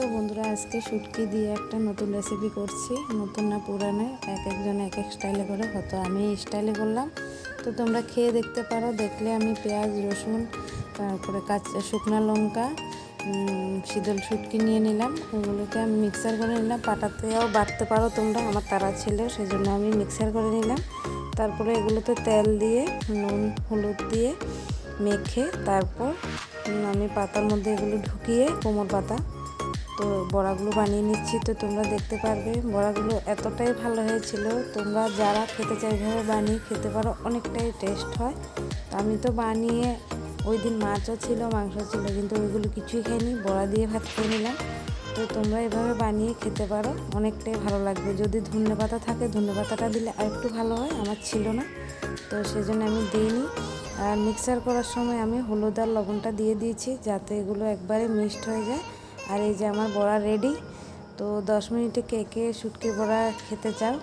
তো বন্ধুরা, আজকে শুটকি দিয়ে একটা নতুন রেসিপি করছি। নতুন না পুরানো, এক একজন এক এক স্টাইলে করে। হয়তো আমি এই স্টাইলে করলাম। তো তোমরা খেয়ে দেখতে পারো। দেখলে আমি পেঁয়াজ, রসুন, তারপরে কাঁচা শুকনা লঙ্কা শীতল শুটকি নিয়ে নিলাম। ওগুলোকে আমি মিক্সার করে নিলাম। পাটাতেও বাটতে পারো তোমরা, আমার তারা ছিল, সেজন্য আমি মিক্সার করে নিলাম। তারপরে এগুলোতে তেল দিয়ে, নুন, হলুদ দিয়ে মেখে তারপর আমি পাতার মধ্যে এগুলো ঢুকিয়ে, কোমর পাতা তো বড়াগুলো বানিয়ে নিচ্ছি, তো তোমরা দেখতে পারবে বড়াগুলো এতটাই ভালো হয়েছিল। তোমরা যারা খেতে চাই এভাবে বানিয়ে খেতে পারো, অনেকটাই টেস্ট হয়। তো আমি তো বানিয়ে ওই দিন মাছও ছিল মাংস ছিল, কিন্তু ওইগুলো কিছুই খাইনি, বড়া দিয়ে ভাত খেয়ে নিলাম। তো তোমরা এভাবে বানিয়ে খেতে পারো, অনেকটাই ভালো লাগবে। যদি ধনে পাতা থাকে, ধনে পাতাটা দিলে আর একটু ভালো হয়, আমার ছিল না। তো সেজন্য আমি দিইনি। আর মিক্সার করার সময় আমি হলুদ আর লবণটা দিয়ে দিয়েছি, যাতে এগুলো একবারে মিক্সড হয়ে যায়। আর এই যে আমার বড়া রেডি তো দশ মিনিটে কে কে শুটকি বড়া খেতে চাও?